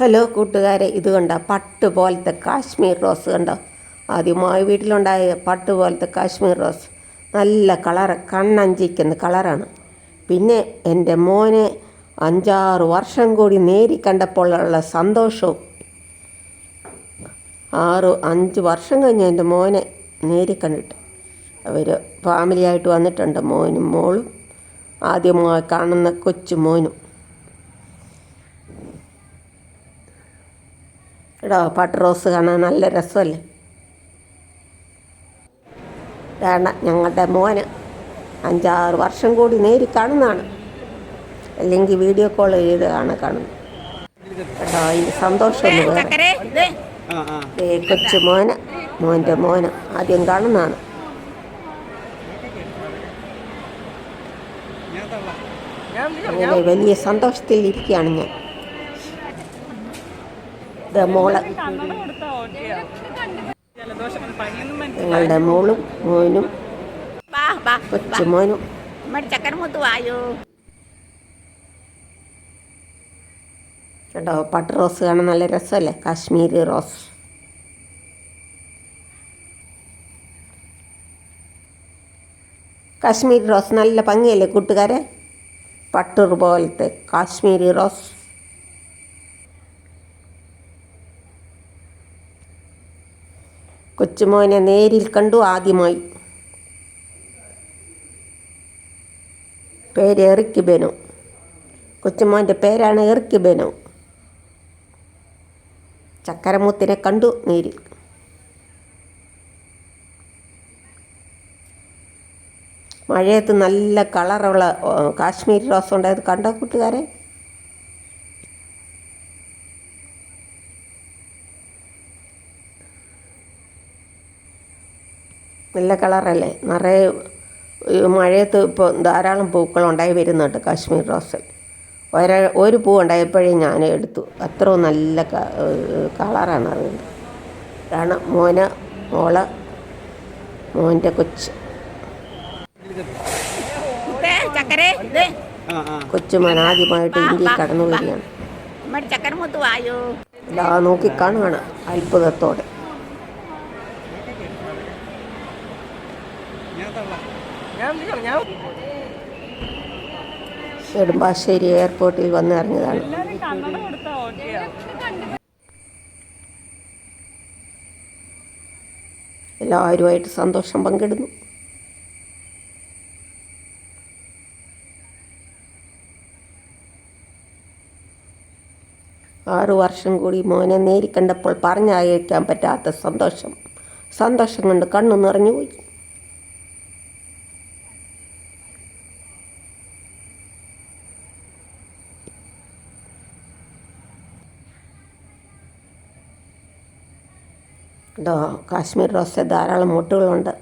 Hello കൂട്ടുകാരെ ഇത് കണ്ടോ? പട്ട് പോലത്തെ കാശ്മീർ റോസ് കണ്ടോ? ആദ്യമായി വീട്ടിലുണ്ടായ പട്ട് പോലത്തെ കാശ്മീർ റോസ്. നല്ല കളർ കണ്ണഞ്ചിക്കുന്ന കളറാണ്. പിന്നെ എന്റെ മോനെ അഞ്ചാറ് വർഷം കൂടി നേരി കണ്ടപ്പോഴുള്ള സന്തോഷവും. ആറ് അഞ്ച് വർഷം കഴിഞ്ഞ് എന്റെ മോനെ നേരി കണ്ടിട്ട്. അവർ ഫാമിലിയായിട്ട് വന്നിട്ടുണ്ട് മോനും മോളും. ആദ്യമായി കാണുന്ന കൊച്ചു മോനും. എടോ പട്ട് റോസ് കാണാൻ നല്ല രസമല്ലേ? വേണ്ട ഞങ്ങളുടെ മോന്. അഞ്ചാറ് വർഷം കൂടി നേരി കാണുന്നതാണ്. അല്ലെങ്കിൽ വീഡിയോ കോൾ ചെയ്ത് കാണാൻ കാണുന്നു കേട്ടോ ഈ സന്തോഷമൊന്നും വേറെ ഏ കൊച്ചു മോന് മോന്റെ മോന് ആദ്യം കാണുന്നതാണ്. അങ്ങനെ വലിയ സന്തോഷത്തിൽ ഇരിക്കുകയാണ് ഞാൻ. ഇത് മോൾ. ഞങ്ങളുടെ മോളും മോനും. വാ വാ കൊച്ചു മോനും നമ്മുടെ ചക്കര മുത്ത് വായോ. കേട്ടോ പട്ട് റോസ് കാണാൻ നല്ല രസമല്ലേ? കാശ്മീരി റോസ്. കാശ്മീരി റോസ് നല്ല ഭംഗിയല്ലേ കൂട്ടുകാരെ? പട്ടൂർ പോലത്തെ കാശ്മീരി റോസ്. കൊച്ചുമോനെ നേരിൽ കണ്ടു ആദ്യമായി. പേര് എറിക്ക് ബെനു കൊച്ചുമോന്റെ പേരാണ് എറിക്ക് ബെനു ചക്കരമുത്തിനെ കണ്ടു നേരിൽ. മഴയത്ത് നല്ല കളറുള്ള കാശ്മീരി റോസ് ഉണ്ടായത് കണ്ടോ കൂട്ടുകാരെ? നല്ല കളറല്ലേ. നിറയെ മഴയത്ത് ഇപ്പോൾ ധാരാളം പൂക്കളുണ്ടായി വരുന്നുണ്ട് കാശ്മീർ റോസിൽ. ഒര ഒരു പൂ ഉണ്ടായപ്പോഴേ ഞാൻ എടുത്തു. അത്ര നല്ല കളറാണ് അതിന്റെ ഇതാണ് മോന് മോൾ മോന്റെ കൊച്ച്. കൊച്ചുമോൻ ആദ്യമായിട്ട് ഇന്ത്യയിൽ കടന്നു വരികയാണ്. നോക്കി കാണുകയാണ് ഇതാ നോക്കിക്കാണുകയാണ് അത്ഭുതത്തോടെ ഞാൻ തള്ളാം നെടുമ്പാശ്ശേരി എയർപോർട്ടിൽ വന്ന് ഇറങ്ങിയതാണ്. എല്ലാവരുമായിട്ട് സന്തോഷം പങ്കിടുന്നു. ആറു വർഷം കൂടി മോനെ നേരിക്കണ്ടപ്പോൾ പറഞ്ഞയക്കാൻ പറ്റാത്ത സന്തോഷം. സന്തോഷം കൊണ്ട് കണ്ണു നിറഞ്ഞുപോയി കാശ്മീർ റോസ് ധാരാളം മുട്ടുകളുണ്ട്.